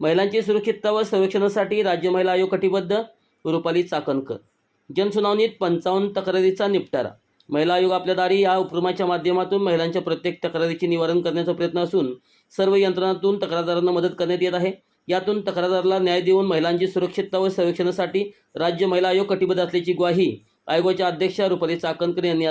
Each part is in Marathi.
महिलांची सुरक्षितता व संरक्षणासाठी राज्य महिला आयोग कटिबद्ध. रुपाली चाकणकर. जनसुनावणीत पंचावन्न तक्रारीचा निपटारा. महिला आयोग आपल्या दारी या उपक्रमाच्या माध्यमातून महिलांच्या प्रत्येक तक्रारीचे निवारण करण्याचा प्रयत्न असून सर्व यंत्रणांतून तक्रारदारांना मदत करण्यात येत आहे. यातून तक्रारदाराला न्याय देऊन महिलांची सुरक्षितता व संरक्षणासाठी राज्य महिला आयोग कटिबद्ध असल्याची ग्वाही आयोगाच्या अध्यक्षा रुपाली चाकणकर यांनी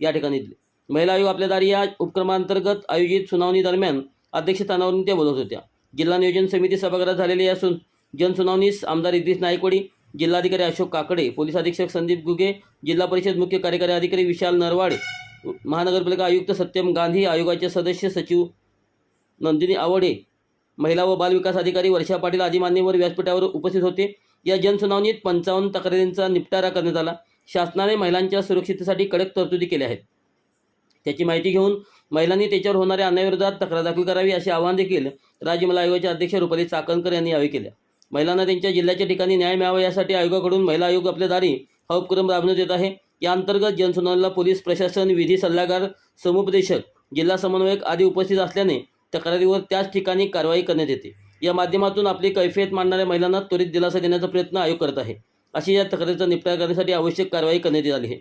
या ठिकाणी दिली. महिला आयोग आपल्या दारी या उपक्रमांतर्गत आयोजित सुनावणी दरम्यान अध्यक्षस्थानावरून त्या बोलत होत्या. जिल्हा नियोजन समिती सभागृहात झालेली असून जनसुनावणीस आमदार इद्रिस नायकवडी जिल्हाधिकारी अशोक काकडे पोलीस अधीक्षक संदीप गुगे जिल्हा परिषद मुख्य कार्यकारी अधिकारी विशाल नरवाडे महानगरपालिका आयुक्त सत्यम गांधी आयोगाचे सदस्य सचिव नंदिनी आवडे महिला व बालविकास अधिकारी वर्षा पाटील आदी मान्यवर व्यासपीठावर उपस्थित होते. या जनसुनावणीत पंचावन्न तक्रारींचा निपटारा करण्यात आला. शासनाने महिलांच्या सुरक्षितेसाठी कडक तरतुदी केल्या आहेत. त्याची माहिती घेऊन महिलांनी त्याच्यावर होणाऱ्या अन्यायाविरोधात तक्रार दाखल करावी असे आवाहन देखील राज्य महिला अध्यक्ष रुपाली चाकणकर यांनी यावेळी केल्या महिलांना त्यांच्या जिल्ह्याच्या ठिकाणी न्याय मिळावा यासाठी आयोगाकडून महिला आयोग आपल्या दारी हा उपक्रम राबवण्यात येत आहे. या अंतर्गत जनसुनावणीला पोलीस प्रशासन विधी सल्लागार समुपदेशक जिल्हा समन्वयक आदी उपस्थित असल्याने तक्रारीवर त्याच ठिकाणी कारवाई करण्यात येते. या माध्यमातून आपली कैफियत मांडणाऱ्या महिलांना त्वरित दिलासा देण्याचा प्रयत्न आयोग करत आहे. अशी या तक्रारीचा निपटारा करण्यासाठी आवश्यक कारवाई करण्यात आली आहे.